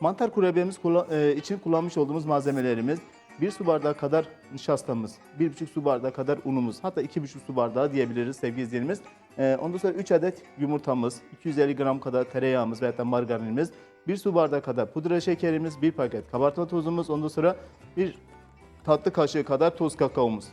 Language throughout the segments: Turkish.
Mantar kurabiyemiz e, için kullanmış olduğumuz malzemelerimiz 1 su bardağı kadar nişastamız, 1,5 su bardağı kadar unumuz, hatta 2,5 su bardağı diyebiliriz sevgili izleyenimiz. E, ondan sonra 3 adet yumurtamız, 250 gram kadar tereyağımız veya da margarinimiz, 1 su bardağı kadar pudra şekerimiz, 1 paket kabartma tozumuz, ondan sonra 1 tatlı kaşığı kadar toz kakaomuz.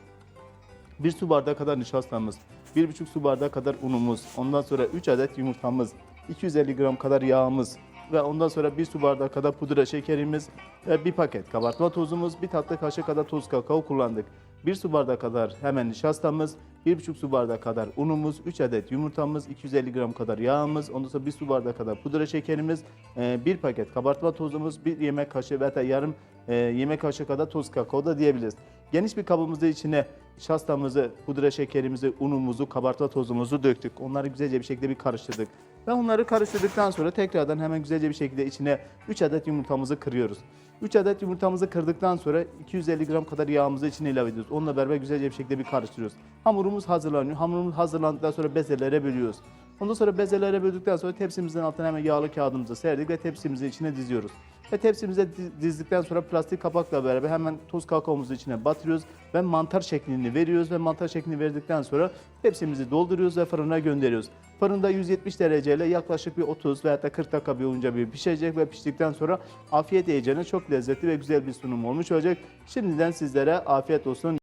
1 su bardağı kadar nişastamız, 1,5 su bardağı kadar unumuz, ondan sonra 3 adet yumurtamız, 250 gram kadar yağımız ve ondan sonra 1 su bardağı kadar pudra şekerimiz ve 1 paket kabartma tozumuz, 1 tatlı kaşığı kadar toz kakao kullandık. 1 su bardağı kadar hemen nişastamız, 1,5 su bardağı kadar unumuz, 3 adet yumurtamız, 250 gram kadar yağımız, ondan sonra 1 su bardağı kadar pudra şekerimiz, 1 paket kabartma tozumuz, 1 yemek kaşığı veya yarım e, yemek kaşığı kadar toz kakao da diyebiliriz. Geniş bir kabımızda içine şastamızı, pudra şekerimizi, unumuzu, kabartma tozumuzu döktük. Onları güzelce bir şekilde bir karıştırdık. Ve onları karıştırdıktan sonra tekrardan hemen güzelce bir şekilde içine 3 adet yumurtamızı kırıyoruz. 3 adet yumurtamızı kırdıktan sonra 250 gram kadar yağımızı içine ilave ediyoruz. Onunla beraber güzelce bir şekilde bir karıştırıyoruz. Hamurumuz hazırlanıyor. Hamurumuz hazırlandıktan sonra bezelere bölüyoruz. Ondan sonra bezelere böldükten sonra tepsimizin altına hemen yağlı kağıdımızı serdik ve tepsimizin içine diziyoruz. Ve tepsimize di- dizdikten sonra plastik kapakla beraber hemen toz kakaomuzu içine batırıyoruz ve mantar şeklini veriyoruz ve mantar şeklini verdikten sonra tepsimizi dolduruyoruz ve fırına gönderiyoruz. Fırında 170 dereceyle yaklaşık bir 30 veya da 40 dakika boyunca bir pişecek ve piştikten sonra afiyet yiyeceğine çok lezzetli ve güzel bir sunum olmuş olacak. Şimdiden sizlere afiyet olsun.